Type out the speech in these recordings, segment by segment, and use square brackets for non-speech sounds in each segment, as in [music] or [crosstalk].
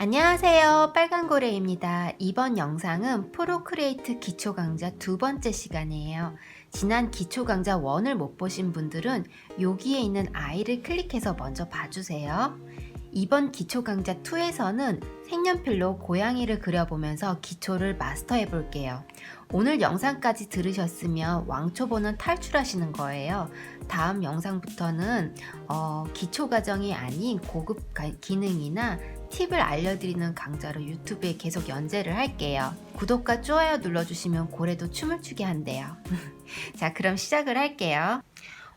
안녕하세요. 빨간고래입니다. 이번 영상은 프로크리에이트 기초 강좌 두 번째 시간이에요. 지난 기초 강좌 1을 못 보신 분들은 여기에 있는 아이를 클릭해서 먼저 봐주세요. 이번 기초 강좌 2에서는 색연필로 고양이를 그려보면서 기초를 마스터해 볼게요. 오늘 영상까지 들으셨으면 왕초보는 탈출하시는 거예요. 다음 영상부터는 어, 기초 과정이 아닌 고급 가- 기능이나 팁을 알려드리는 강좌로 유튜브에 계속 연재를 할게요. 구독과 좋아요 눌러주시면 고래도 춤을 추게 한대요. [laughs] 자, 그럼 시작을 할게요.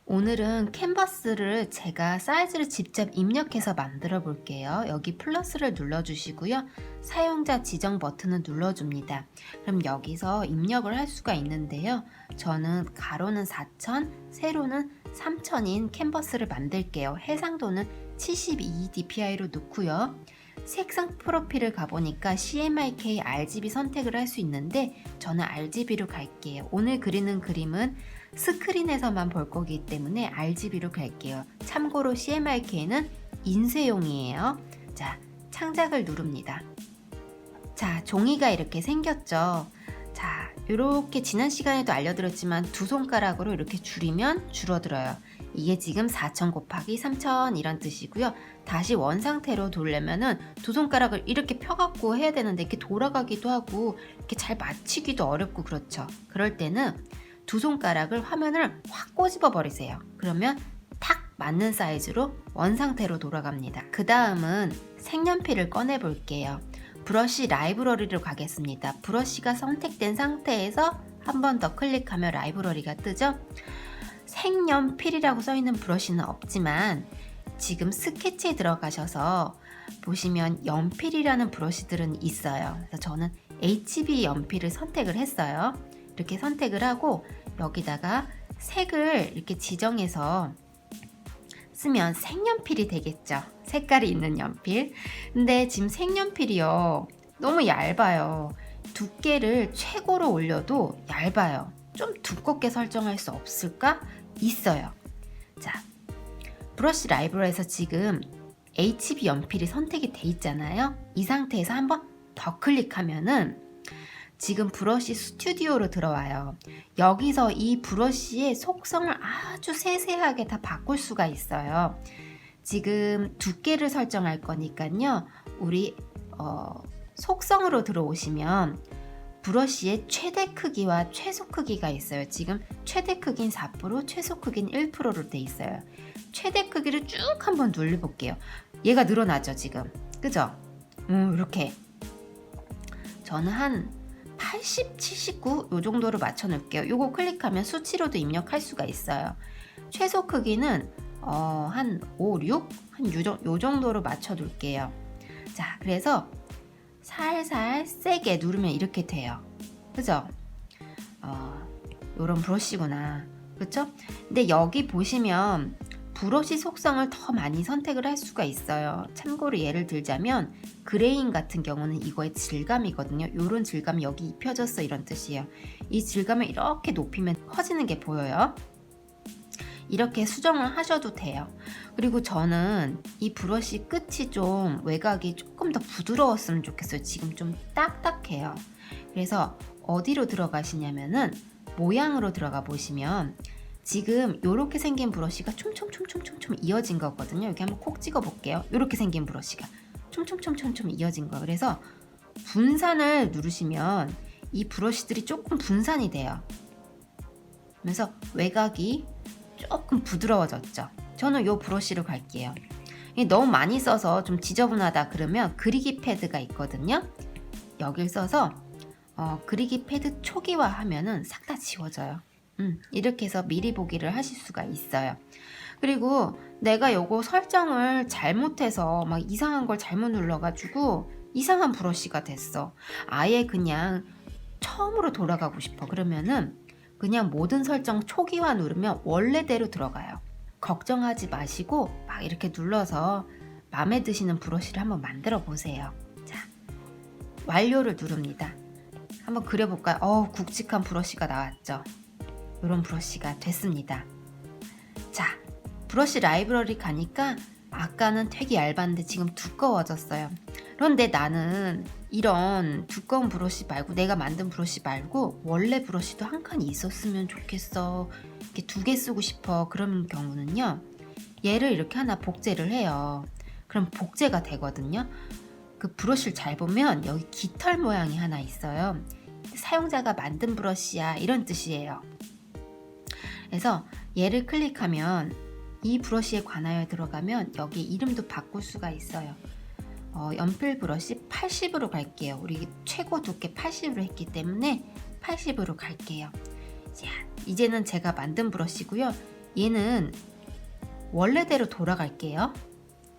오늘은 캔버스를 제가 사이즈를 직접 입력해서 만들어 볼게요. 여기 플러스를 눌러주시고요. 사용자 지정 버튼을 눌러줍니다. 그럼 여기서 입력을 할 수가 있는데요. 저는 가로는 4000, 세로는 3000인 캔버스를 만들게요. 해상도는 72 dpi로 놓고요. 색상 프로필을 가보니까 CMYK RGB 선택을 할 수 있는데 저는 RGB로 갈게요. 오늘 그리는 그림은 스크린에서만 볼 거기 때문에 RGB로 갈게요. 참고로 CMYK는 인쇄용이에요. 자, 창작을 누릅니다. 자, 종이가 이렇게 생겼죠. 자, 이렇게 지난 시간에도 알려드렸지만 두 손가락으로 이렇게 줄이면 줄어들어요. 이게 지금 4,000 곱하기 3,000 이런 뜻이고요. 다시 원 상태로 돌려면은 두 손가락을 이렇게 펴갖고 해야 되는데 이렇게 돌아가기도 하고 이렇게 잘 맞추기도 어렵고 그렇죠. 그럴 때는 두 손가락을 화면을 확 꼬집어 버리세요. 그러면 탁 맞는 사이즈로 원 상태로 돌아갑니다. 그 다음은 색연필을 꺼내 볼게요. 브러쉬 라이브러리로 가겠습니다. 브러쉬가 선택된 상태에서 한 번 더 클릭하면 라이브러리가 뜨죠. 색연필이라고 써 있는 브러쉬는 없지만 지금 스케치에 들어가셔서 보시면 연필이라는 브러쉬들은 있어요. 그래서 저는 HB 연필을 선택을 했어요. 이렇게 선택을 하고 여기다가 색을 이렇게 지정해서 쓰면 색연필이 되겠죠. 색깔이 있는 연필. 근데 지금 색연필이요. 너무 얇아요. 두께를 최고로 올려도 얇아요. 좀 두껍게 설정할 수 없을까? 있어요. 자, 브러쉬 라이브러리에서 지금 HB 연필이 선택이 돼 있잖아요. 이 상태에서 한번 더 클릭하면은 지금 브러쉬 스튜디오로 들어와요. 여기서 이 브러쉬의 속성을 아주 세세하게 다 바꿀 수가 있어요. 지금 두께를 설정할 거니까요. 우리 어, 속성으로 들어오시면 브러쉬의 최대 크기와 최소 크기가 있어요. 지금 최대 크기는 4%, 최소 크기는 1%로 돼 있어요. 최대 크기를 쭉 한번 눌러볼게요. 얘가 늘어나죠, 지금. 그죠? 음, 이렇게. 저는 한 80, 79, 요 정도로 맞춰 놓을게요. 요거 클릭하면 수치로도 입력할 수가 있어요. 최소 크기는 어, 한 5, 6? 한 요, 정도로 맞춰 둘게요. 자, 그래서 살살 세게 누르면 이렇게 돼요. 그죠? 어, 요런 브러쉬구나. 그쵸? 근데 여기 보시면 브러쉬 속성을 더 많이 선택을 할 수가 있어요. 참고로 예를 들자면 그레인 같은 경우는 이거의 질감이거든요. 요런 질감이 여기 입혀졌어 이런 뜻이에요. 이 질감을 이렇게 높이면 커지는 게 보여요. 이렇게 수정을 하셔도 돼요. 그리고 저는 이 브러쉬 끝이 좀 외곽이 조금 더 부드러웠으면 좋겠어요. 지금 좀 딱딱해요. 그래서 어디로 들어가시냐면은 모양으로 들어가 보시면 지금 이렇게 생긴 브러쉬가 촘촘촘촘촘촘 이어진 거거든요. 여기 한번 콕 찍어 볼게요. 이렇게 생긴 브러쉬가 촘촘촘촘촘 이어진 거. 그래서 분산을 누르시면 이 브러쉬들이 조금 분산이 돼요. 그래서 외곽이 조금 부드러워졌죠. 저는 이 브러쉬로 갈게요. 너무 많이 써서 좀 지저분하다 그러면 그리기 패드가 있거든요. 여길 써서 어, 그리기 패드 초기화 하면은 싹 다 지워져요. 음, 이렇게 해서 미리 보기를 하실 수가 있어요. 그리고 내가 요거 설정을 잘못해서 막 이상한 걸 잘못 눌러가지고 이상한 브러쉬가 됐어. 아예 그냥 처음으로 돌아가고 싶어. 그러면은 그냥 모든 설정 초기화 누르면 원래대로 들어가요. 걱정하지 마시고 막 이렇게 눌러서 마음에 드시는 브러쉬를 한번 만들어 보세요. 자, 완료를 누릅니다. 한번 그려볼까요? 어우, 굵직한 브러쉬가 나왔죠? 이런 브러쉬가 됐습니다. 자, 브러쉬 라이브러리 가니까 아까는 되게 얇았는데 지금 두꺼워졌어요. 그런데 나는 이런 두꺼운 브러쉬 말고 내가 만든 브러쉬 말고 원래 브러쉬도 한칸 있었으면 좋겠어. 이렇게 두 개 쓰고 싶어. 그런 경우는요. 얘를 이렇게 하나 복제를 해요. 그럼 복제가 되거든요. 그 브러쉬를 잘 보면 여기 깃털 모양이 하나 있어요. 사용자가 만든 브러쉬야 이런 뜻이에요. 그래서 얘를 클릭하면 이 브러쉬에 관하여 들어가면 여기 이름도 바꿀 수가 있어요. 어, 연필 브러쉬 80으로 갈게요. 우리 최고 두께 80으로 했기 때문에 80으로 갈게요. 자, 이제는 제가 만든 브러쉬고요. 얘는 원래대로 돌아갈게요.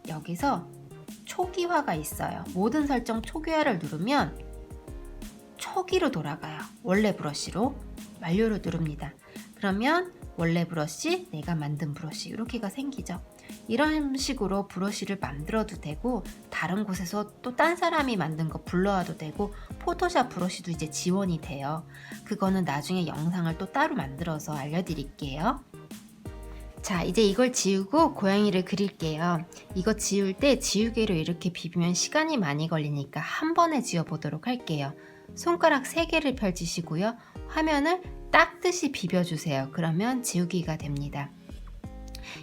여기서 초기화가 있어요. 모든 설정 초기화를 누르면 초기로 돌아가요. 원래 브러쉬로 완료를 누릅니다. 그러면 원래 브러쉬, 내가 만든 브러쉬 이렇게가 생기죠. 이런 식으로 브러쉬를 만들어도 되고 다른 곳에서 또 딴 사람이 만든 거 불러와도 되고 포토샵 브러쉬도 이제 지원이 돼요. 그거는 나중에 영상을 또 따로 만들어서 알려드릴게요. 자, 이제 이걸 지우고 고양이를 그릴게요. 이거 지울 때 지우개로 이렇게 비비면 시간이 많이 걸리니까 한 번에 지워 보도록 할게요. 손가락 3개를 펼치시고요. 화면을 닦듯이 비벼주세요. 그러면 지우기가 됩니다.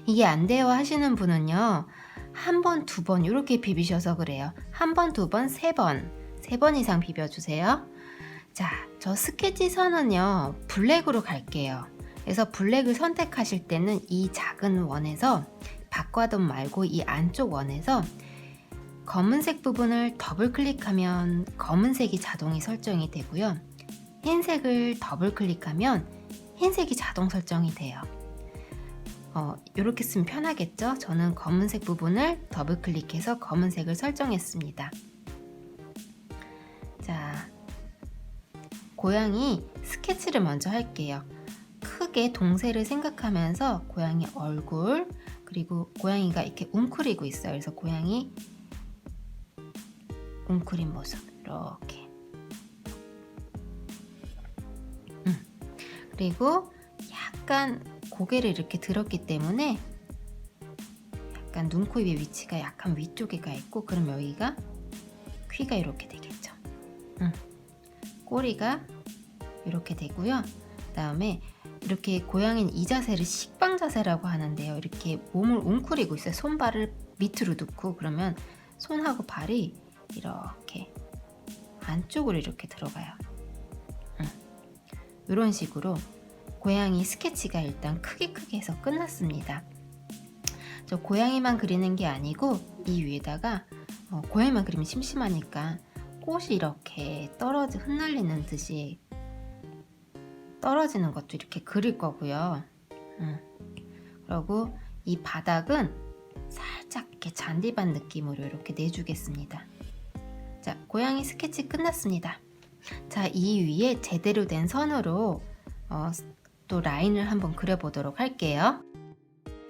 이게 안 돼요 하시는 분은요. 한 번, 두 번 이렇게 비비셔서 그래요. 한 번, 두 번, 세 번. 세 번 이상 비벼주세요. 자, 저 스케치 선은요. 블랙으로 갈게요. 그래서 블랙을 선택하실 때는 이 작은 원에서 바꿔돈 말고 이 안쪽 원에서 검은색 부분을 더블 클릭하면 검은색이 자동이 설정이 되고요. 흰색을 더블 클릭하면 흰색이 자동 설정이 돼요. 어, 이렇게 쓰면 편하겠죠? 저는 검은색 부분을 더블 클릭해서 검은색을 설정했습니다. 자, 고양이 스케치를 먼저 할게요. 크게 동세를 생각하면서 고양이 얼굴 그리고 고양이가 이렇게 웅크리고 있어요. 그래서 고양이 웅크린 모습 이렇게 음. 그리고 약간 고개를 이렇게 들었기 때문에 약간 눈, 코, 입의 위치가 약간 위쪽에 가 있고 그럼 여기가 귀가 이렇게 되겠죠. 음. 꼬리가 이렇게 되고요. 그 다음에 이렇게 고양이는 이 자세를 식빵 자세라고 하는데요. 이렇게 몸을 웅크리고 있어요. 손발을 밑으로 놓고 그러면 손하고 발이 이렇게 안쪽으로 이렇게 들어가요. 음. 이런 식으로 고양이 스케치가 일단 크게 크게 해서 끝났습니다. 저 고양이만 그리는 게 아니고 이 위에다가 어, 고양이만 그리면 심심하니까 꽃이 이렇게 떨어져 흩날리는 듯이 떨어지는 것도 이렇게 그릴 거고요. 음. 그리고 이 바닥은 살짝 이렇게 잔디밭 느낌으로 이렇게 내주겠습니다. 자, 고양이 스케치 끝났습니다. 자, 이 위에 제대로 된 선으로 어, 또 라인을 한번 그려보도록 할게요.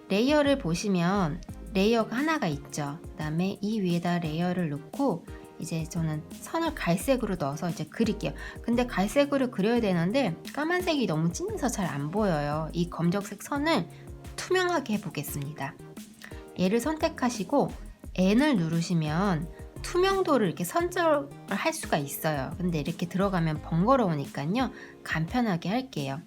레이어를 보시면 레이어가 하나가 있죠. 그 다음에 이 위에다 레이어를 넣고 이제 저는 선을 갈색으로 넣어서 이제 그릴게요. 근데 갈색으로 그려야 되는데 까만색이 너무 진해서 잘 안 보여요. 이 검정색 선을 투명하게 해보겠습니다. 얘를 선택하시고 N을 누르시면 투명도를 이렇게 선정을 할 수가 있어요. 근데 이렇게 들어가면 번거로우니까요. 간편하게 할게요.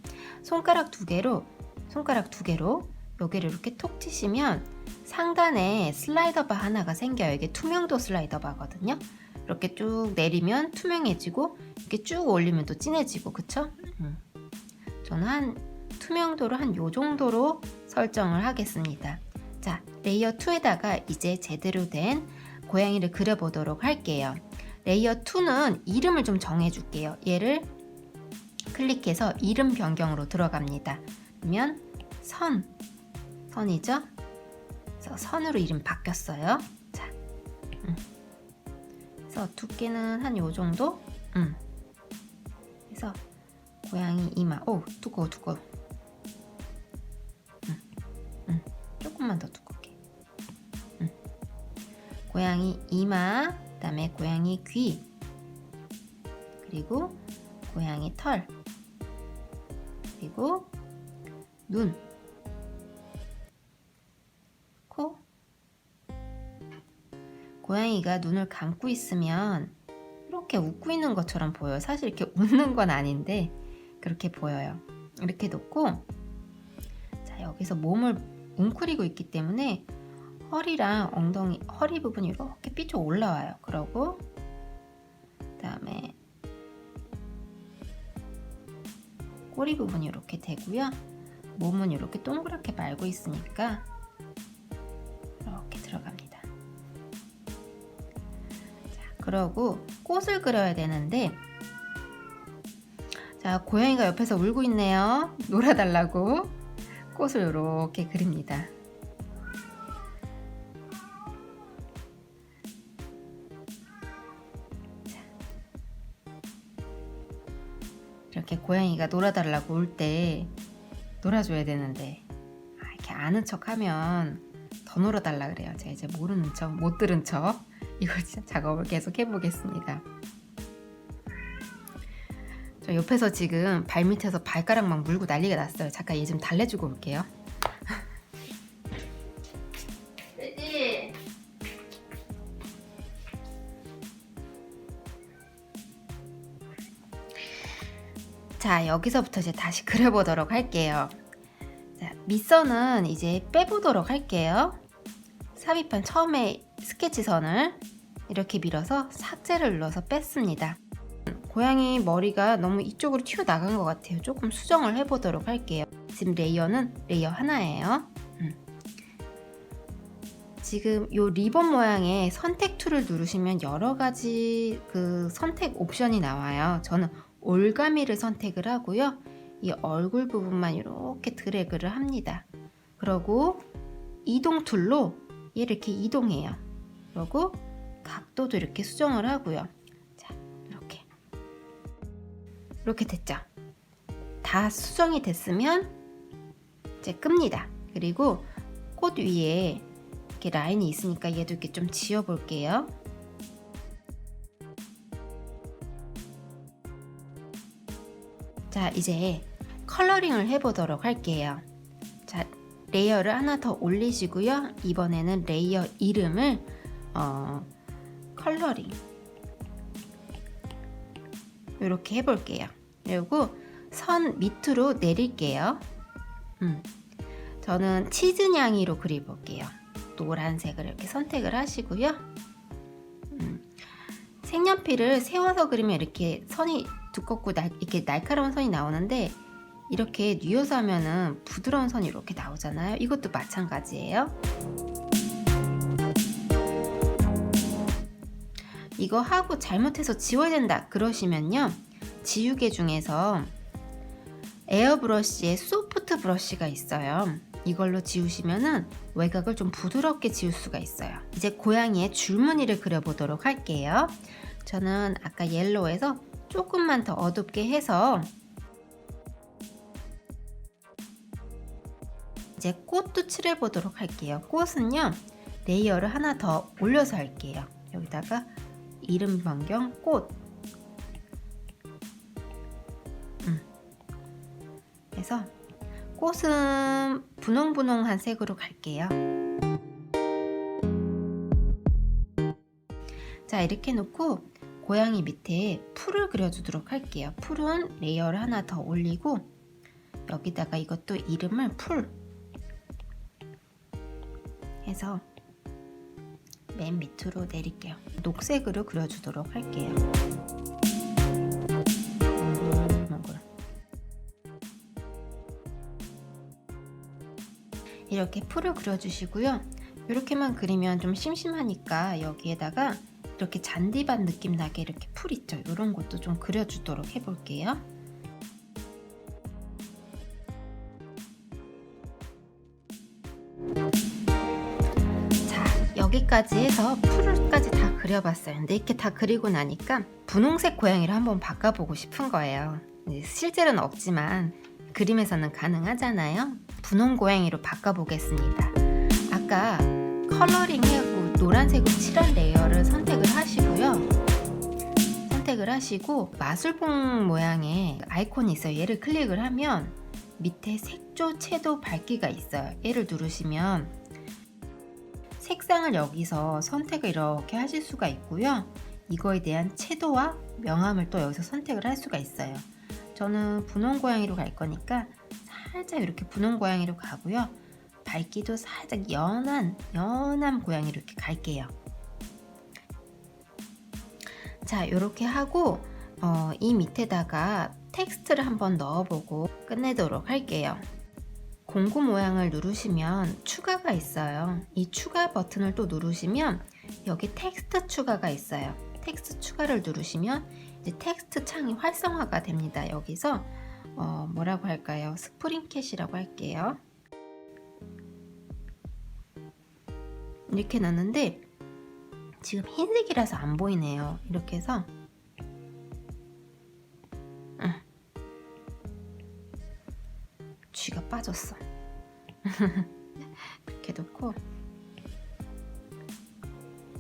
손가락 두 개로 손가락 두 개로 여기를 이렇게 톡 치시면 상단에 슬라이더 바 하나가 생겨요. 이게 투명도 슬라이더 바거든요. 이렇게 쭉 내리면 투명해지고 이렇게 쭉 올리면 또 진해지고 그쵸? 음. 저는 한 투명도를 한 요 정도로 설정을 하겠습니다. 자, 레이어 2에다가 이제 제대로 된 고양이를 그려보도록 할게요. 레이어 2는 이름을 좀 정해줄게요. 얘를 클릭해서 이름 변경으로 들어갑니다. 그러면 선, 선이죠? 그래서 선으로 이름 바뀌었어요. 자, 음. 그래서 두께는 한 요 정도. 음. 그래서 고양이 이마, 오 두꺼워 두꺼워. 음, 음. 조금만 더 두껍게. 음. 고양이 이마, 그다음에 고양이 귀, 그리고 고양이 털, 그리고 눈, 코, 고양이가 눈을 감고 있으면 이렇게 웃고 있는 것처럼 보여요. 사실 이렇게 [laughs] 웃는 건 아닌데 그렇게 보여요. 이렇게 놓고 자 여기서 몸을 웅크리고 있기 때문에 허리랑 엉덩이 허리 부분이 이렇게 삐져 올라와요. 그러고 그다음에 꼬리 부분이 이렇게 되고요. 몸은 이렇게 동그랗게 말고 있으니까 이렇게 들어갑니다. 자, 그러고 꽃을 그려야 되는데 자, 고양이가 옆에서 울고 있네요. 놀아달라고 꽃을 이렇게 그립니다. 이렇게 고양이가 놀아달라고 울때 놀아줘야 되는데 아, 이렇게 아는 척하면 더 놀아달라 그래요. 제가 이제 모르는 척, 못 들은 척 이걸 진짜 작업을 계속 해보겠습니다. 저 옆에서 지금 발 밑에서 발가락 막 물고 난리가 났어요. 잠깐 얘 좀 달래주고 올게요. 자 여기서부터 이제 다시 [laughs] 그려보도록 할게요. 자, 밑선은 이제 빼보도록 할게요. 삽입한 처음에 스케치선을 이렇게 밀어서 삭제를 눌러서 뺐습니다. 고양이 머리가 너무 이쪽으로 튀어나간 것 같아요. 조금 수정을 해보도록 할게요. 지금 레이어는 레이어 하나예요. 음. 지금 이 리본 모양의 선택 툴을 누르시면 여러 가지 그 선택 옵션이 나와요. 저는 올가미를 선택을 하고요. 이 얼굴 부분만 이렇게 드래그를 합니다. 그러고 이동 툴로 이렇게 이동해요. 그리고 각도도 이렇게 수정을 하고요. 자, 이렇게. 이렇게 됐죠? 다 수정이 됐으면 이제 끕니다. 그리고 꽃 위에 이렇게 라인이 있으니까 얘도 이렇게 좀 지워 볼게요. 자, 이제 컬러링을 해보도록 할게요. 자, 레이어를 하나 더 올리시고요. 이번에는 레이어 이름을 어, 컬러링 이렇게 해볼게요. 그리고 선 밑으로 내릴게요. 음, 저는 치즈 냥이로 그려볼게요. 노란색을 이렇게 선택을 하시고요. 음, 색연필을 세워서 그리면 이렇게 선이 두껍고 날, 이렇게 날카로운 선이 나오는데 이렇게 뉘어서 하면은 부드러운 선이 이렇게 나오잖아요. 이것도 마찬가지예요. 이거 하고 잘못해서 지워야 된다 그러시면요. 지우개 중에서 에어브러쉬의 소프트 브러쉬가 있어요. 이걸로 지우시면은 외곽을 좀 부드럽게 지울 수가 있어요. 이제 고양이의 줄무늬를 그려보도록 할게요. 저는 아까 옐로우에서 조금만 더 어둡게 해서 이제 꽃도 칠해 보도록 할게요. 꽃은요 레이어를 하나 더 올려서 할게요. 여기다가 이름 변경 꽃. 음. 그래서 꽃은 분홍분홍한 색으로 갈게요. 자 이렇게 놓고 고양이 밑에 풀을 그려주도록 할게요. 풀은 레이어를 하나 더 올리고 여기다가 이것도 이름을 풀 해서 맨 밑으로 내릴게요. 녹색으로 그려주도록 할게요. 이렇게 풀을 그려주시고요. 이렇게만 그리면 좀 심심하니까 여기에다가 이렇게 잔디밭 느낌 나게 이렇게 풀 있죠. 이런 것도 좀 그려주도록 해볼게요. 자, 여기까지 해서 풀까지 다 그려봤어요. 근데 이렇게 다 그리고 나니까 분홍색 고양이를 한번 바꿔보고 싶은 거예요. 실제로는 없지만 그림에서는 가능하잖아요. 분홍 고양이로 바꿔보겠습니다. 아까 컬러링 해갖고 노란색으로 칠할 레이어를 선택을 하시고요. 선택을 하시고 마술봉 모양의 아이콘이 있어요. 얘를 클릭을 하면 밑에 색조 채도 밝기가 있어요. 얘를 누르시면 색상을 여기서 선택을 이렇게 하실 수가 있고요. 이거에 대한 채도와 명암을 또 여기서 선택을 할 수가 있어요. 저는 분홍 고양이로 갈 거니까 살짝 이렇게 분홍 고양이로 가고요. 밝기도 살짝 연한 연한 고양이로 이렇게 갈게요. 자, 이렇게 하고 어, 이 밑에다가 텍스트를 한번 넣어보고 끝내도록 할게요. 공구 모양을 누르시면 추가가 있어요. 이 추가 버튼을 또 누르시면 여기 텍스트 추가가 있어요. 텍스트 추가를 누르시면 이제 텍스트 창이 활성화가 됩니다. 여기서 어, 뭐라고 할까요? 스프링캣이라고 할게요. 이렇게 놨는데 지금 흰색이라서 안 보이네요. 이렇게 해서 응. 쥐가 빠졌어. [laughs] 이렇게 놓고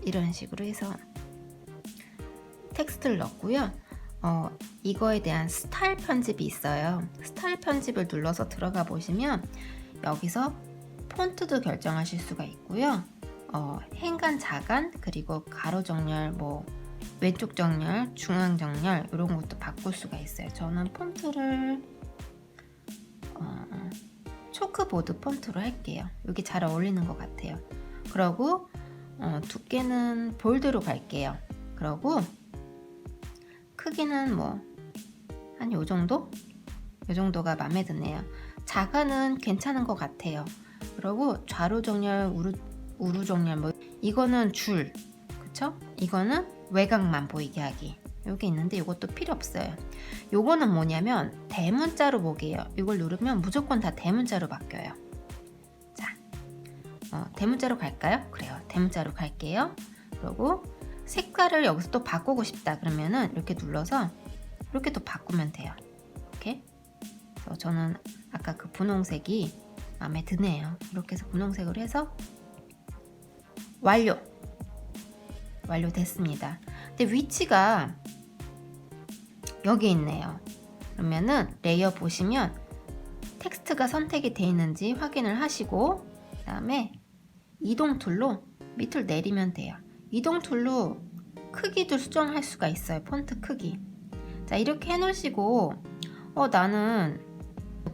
이런 식으로 해서 텍스트를 넣고요. 어, 이거에 대한 스타일 편집이 있어요. 스타일 편집을 눌러서 들어가 보시면 여기서 폰트도 결정하실 수가 있고요. 어, 행간, 자간, 그리고 가로 정렬, 뭐 왼쪽 정렬, 중앙 정렬 이런 것도 바꿀 수가 있어요. 저는 폰트를 어, 초크보드 폰트로 할게요. 여기 잘 어울리는 것 같아요. 그러고 어, 두께는 볼드로 갈게요. 그러고 크기는 뭐 한 요 정도? 요 정도가 마음에 드네요. 자간은 괜찮은 것 같아요. 그리고 좌로 정렬, 우루, 우루 정렬 뭐 이거는 줄, 그쵸? 이거는 외곽만 보이게 하기. 여기 있는데 이것도 필요 없어요. 요거는 뭐냐면 대문자로 보기예요. 이걸 누르면 무조건 다 대문자로 바뀌어요. 자, 어, 대문자로 갈까요? 그래요. 대문자로 갈게요. 그리고 색깔을 여기서 또 바꾸고 싶다 그러면은 이렇게 눌러서 이렇게 또 바꾸면 돼요. 이렇게. 그래서 저는 아까 그 분홍색이 마음에 드네요. 이렇게 해서 분홍색으로 해서 완료. 완료됐습니다. 근데 위치가 여기 있네요. 그러면은 레이어 보시면 텍스트가 선택이 되어 있는지 확인을 하시고 그 다음에 이동 툴로 밑을 내리면 돼요. 이동 툴로 크기도 수정할 수가 있어요. 폰트 크기. 자, 이렇게 해 놓으시고 어 나는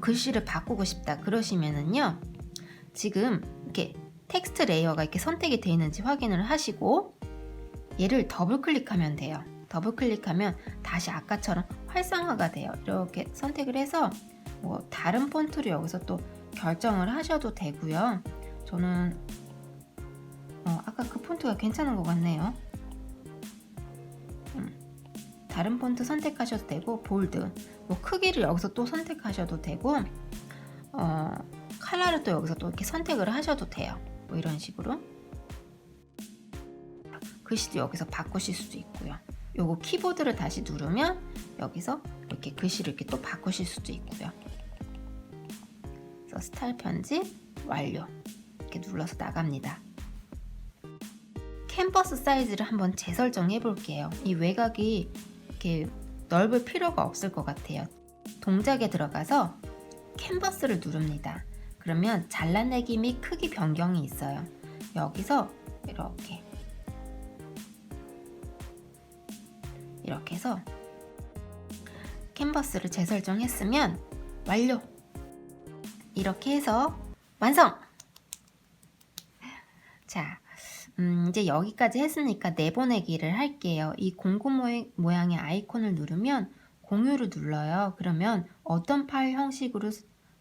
글씨를 바꾸고 싶다. 그러시면은요. 지금 이렇게 텍스트 레이어가 이렇게 선택이 되어 있는지 확인을 하시고 얘를 더블 클릭하면 돼요. 더블 클릭하면 다시 아까처럼 활성화가 돼요. 이렇게 선택을 해서 뭐 다른 폰트로 여기서 또 결정을 하셔도 되고요. 저는 어, 아까 그 폰트가 괜찮은 것 같네요. 음, 다른 폰트 선택하셔도 되고 볼드, 뭐 크기를 여기서 또 선택하셔도 되고 어, 컬러를 또 여기서 또 이렇게 선택을 하셔도 돼요. 뭐 이런 식으로 글씨도 여기서 바꾸실 수도 있고요. 요거 키보드를 다시 누르면 여기서 이렇게 글씨를 이렇게 또 바꾸실 수도 있고요. 그래서 스타일 편집 완료 이렇게 눌러서 나갑니다. 캔버스 사이즈를 한번 재설정해 볼게요. 이 외곽이 이렇게 넓을 필요가 없을 것 같아요. 동작에 들어가서 캔버스를 누릅니다. 그러면 잘라내기 및 크기 변경이 있어요. 여기서 이렇게 이렇게 해서 캔버스를 재설정했으면 완료! 이렇게 해서 완성! 자, 음, 이제 여기까지 했으니까 내보내기를 할게요. 이 공구 모양- 모양의 아이콘을 누르면 공유를 눌러요. 그러면 어떤 파일 형식으로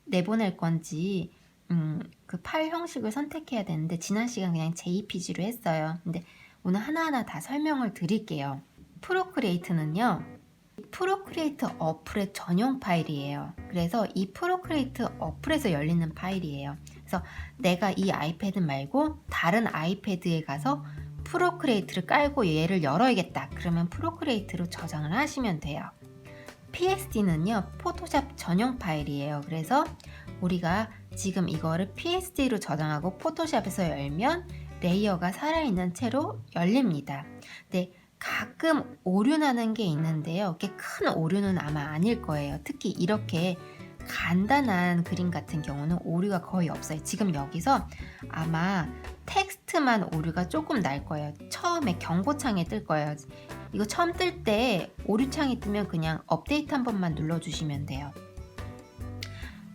내보낼 건지 음, 그 파일 형식을 선택해야 되는데 지난 시간 그냥 JPG로 했어요. 근데 오늘 하나하나 다 설명을 드릴게요. 프로크리에이트는요. 프로크리에이트 어플의 전용 파일이에요. 그래서 이 프로크리에이트 어플에서 열리는 파일이에요. 그래서 내가 이 아이패드 말고 다른 아이패드에 가서 프로크리에이트를 깔고 얘를 열어야겠다. 그러면 프로크리에이트로 저장을 하시면 돼요. PSD는요, 포토샵 전용 파일이에요. 그래서 우리가 지금 이거를 PSD로 저장하고 포토샵에서 열면 레이어가 살아있는 채로 열립니다. 근데 가끔 오류 나는 게 있는데요. 이렇게 큰 오류는 아마 아닐 거예요. 특히 이렇게 간단한 그림 같은 경우는 오류가 거의 없어요. 지금 여기서 아마 텍스트만 오류가 조금 날 거예요. 처음에 경고창에 뜰 거예요. 이거 처음 뜰 때 오류창이 뜨면 그냥 업데이트 한 번만 눌러주시면 돼요.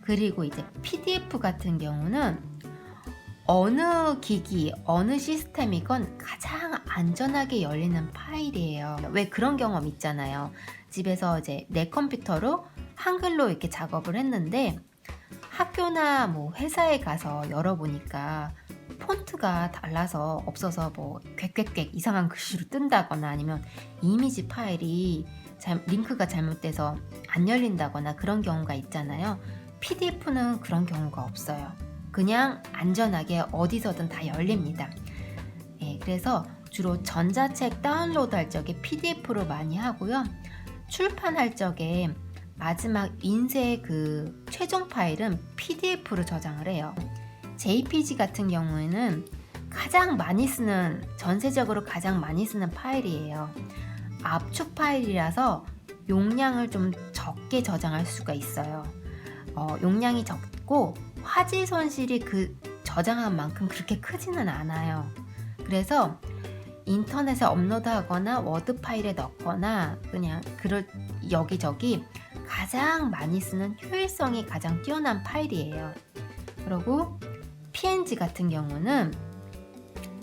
그리고 이제 PDF 같은 경우는 어느 기기, 어느 시스템이건 가장 안전하게 열리는 파일이에요. 왜 그런 경험 있잖아요. 집에서 이제 내 컴퓨터로 한글로 이렇게 작업을 했는데 학교나 뭐 회사에 가서 열어보니까 폰트가 달라서 없어서 뭐 꽥꽥꽥 이상한 글씨로 뜬다거나 아니면 이미지 파일이 잘, 링크가 잘못돼서 안 열린다거나 그런 경우가 있잖아요. PDF는 그런 경우가 없어요. 그냥 안전하게 어디서든 다 열립니다. 예, 그래서 주로 전자책 다운로드 할 적에 PDF로 많이 하고요. 출판할 적에 마지막 인쇄 그 최종 파일은 PDF로 저장을 해요. JPG 같은 경우에는 가장 많이 쓰는 전세적으로 가장 많이 쓰는 파일이에요. 압축 파일이라서 용량을 좀 적게 저장할 수가 있어요. 어, 용량이 적고 화질 손실이 그 저장한 만큼 그렇게 크지는 않아요. 그래서 인터넷에 업로드하거나 워드 파일에 넣거나 그냥 그럴 여기저기 가장 많이 쓰는 효율성이 가장 뛰어난 파일이에요. 그리고 PNG 같은 경우는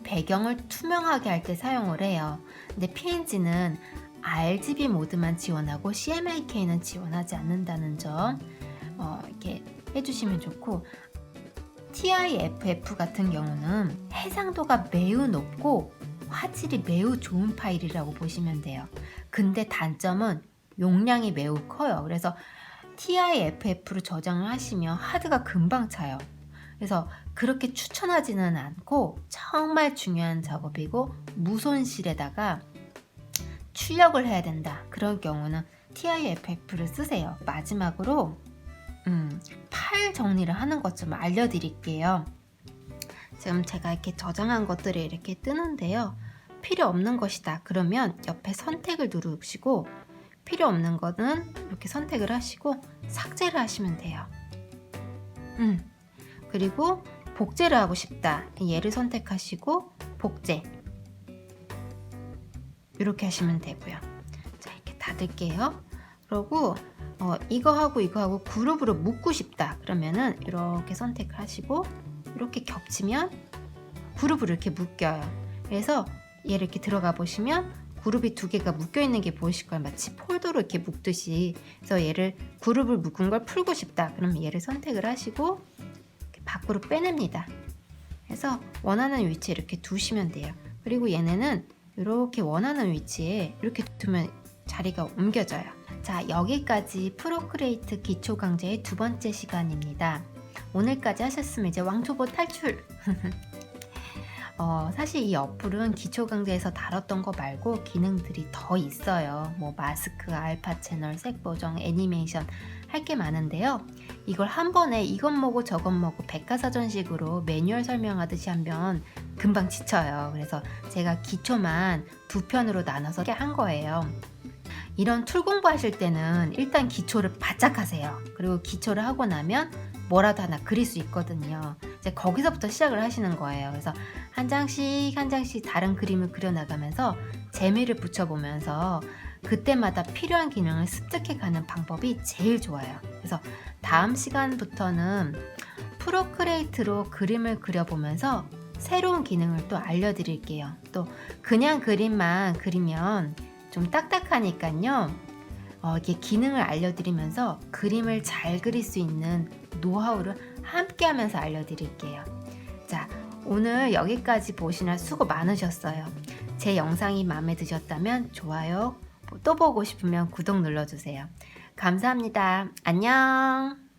배경을 투명하게 할 때 사용을 해요. 근데 PNG는 RGB 모드만 지원하고 CMYK는 지원하지 않는다는 점 어, 이렇게 해주시면 좋고 TIFF 같은 경우는 해상도가 매우 높고 화질이 매우 좋은 파일이라고 보시면 돼요. 근데 단점은 용량이 매우 커요. 그래서 TIFF로 저장을 하시면 하드가 금방 차요. 그래서 그렇게 추천하지는 않고 정말 중요한 작업이고 무손실에다가 출력을 해야 된다. 그런 경우는 TIFF를 쓰세요. 마지막으로 음, 파일 정리를 하는 것 좀 알려드릴게요. 지금 제가 이렇게 저장한 것들이 이렇게 뜨는데요. 필요 없는 것이다. 그러면 옆에 선택을 누르시고 필요 없는 거는 이렇게 선택을 하시고 삭제를 하시면 돼요. 음. 그리고 복제를 하고 싶다. 얘를 선택하시고 복제. 이렇게 하시면 되고요. 자, 이렇게 닫을게요. 그리고 어, 이거 하고 이거 하고 그룹으로 묶고 싶다. 그러면은 이렇게 선택을 하시고 이렇게 겹치면 그룹으로 이렇게 묶여요. 그래서 얘를 이렇게 들어가 보시면 그룹이 두 개가 묶여 있는 게 보이실 거예요. 마치 폴더로 이렇게 묶듯이. 그래서 얘를 그룹을 묶은 걸 풀고 싶다. 그러면 얘를 선택을 하시고 밖으로 빼냅니다. 그래서 원하는 위치에 이렇게 두시면 돼요. 그리고 얘네는 이렇게 원하는 위치에 이렇게 두면 자리가 옮겨져요. 자, 여기까지 프로크레이트 기초 강좌의 두 번째 시간입니다. 오늘까지 하셨으면 이제 왕초보 탈출! [laughs] 어, 사실 이 어플은 기초 강좌에서 다뤘던 거 말고 기능들이 더 있어요. 뭐 마스크, 알파 채널, 색 보정, 애니메이션 할 게 많은데요. 이걸 한 번에 이것 먹고 저것 먹고 백과사전식으로 매뉴얼 설명하듯이 하면 금방 지쳐요. 그래서 제가 기초만 두 편으로 나눠서 한 거예요. 이런 툴 공부하실 때는 일단 기초를 바짝 하세요. 그리고 기초를 하고 나면 뭐라도 하나 그릴 수 있거든요. 이제 거기서부터 시작을 하시는 거예요. 그래서 한 장씩 한 장씩 다른 그림을 그려나가면서 재미를 붙여보면서 그때마다 필요한 기능을 습득해 가는 방법이 제일 좋아요. 그래서 다음 시간부터는 프로크레이트로 그림을 그려보면서 새로운 기능을 또 알려드릴게요. 또 그냥 그림만 그리면 좀 딱딱하니까요. 어, 이게 기능을 알려드리면서 그림을 잘 그릴 수 있는 노하우를 함께 하면서 알려드릴게요. 자, 오늘 여기까지 보시느라 수고 많으셨어요. 제 영상이 마음에 드셨다면 좋아요, 또 보고 싶으면 구독 눌러주세요. 감사합니다. 안녕!